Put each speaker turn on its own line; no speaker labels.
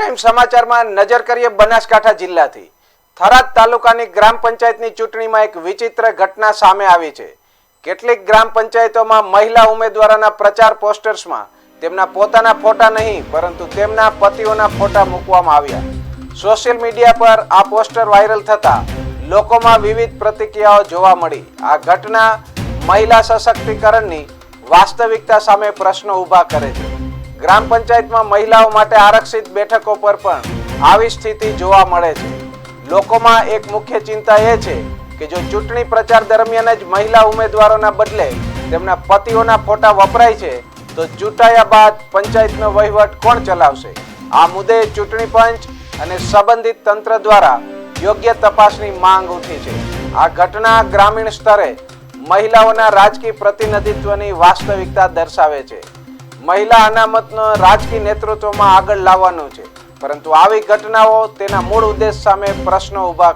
Time સમાચારમાં નજર કરીએ બનાસકાંઠા જિલ્લાથી. થરાદ તાલુકાની ગ્રામ પંચાયતની ચૂંટણીમાં એક વિચિત્ર ઘટના સામે આવી છે. કેટલીક ગ્રામ પંચાયતોમાં મહિલા ઉમેદવારોના પ્રચાર પોસ્ટર્સમાં તેમના પોતાના ફોટા નહીં, પરંતુ તેમના પતિઓના ફોટા મૂકવામાં આવ્યા. સોશિયલ મીડિયા પર આ પોસ્ટર વાયરલ થતા લોકોમાં વિવિધ પ્રતિક્રિયાઓ જોવા મળી. આ ઘટના મહિલા સશક્તિકરણની વાસ્તવિકતા સામે પ્રશ્નો ઊભા કરે છે. ગ્રામ પંચાયતમાં મહિલાઓ માટે આરક્ષિત બેઠકો પર પણ આવી સ્થિતિ જોવા મળે છે. લોકોમાં એક મુખ્ય ચિંતા એ છે કે જો ચૂંટણી પ્રચાર દરમિયાન જ મહિલા ઉમેદવારોના બદલે તેમના પતિઓના ફોટા વપરાય છે, તો ચૂંટાયા બાદ પંચાયતનો વહીવટ કોણ ચલાવશે? આ મુદ્દે ચૂંટણી પંચ અને સંબંધિત તંત્ર દ્વારા યોગ્ય તપાસની માંગ ઉઠી છે. આ ઘટના ગ્રામીણ સ્તરે મહિલાઓના રાજકીય પ્રતિનિધિત્વની વાસ્તવિકતા દર્શાવે છે. મહિલા અનામતનો રાજકીય નેતૃત્વમાં આગળ લાવવાનું છે. પરંતુ આવી ઘટનાઓ તેના મૂળ ઉદ્દેશ સામે પ્રશ્નો ઊભા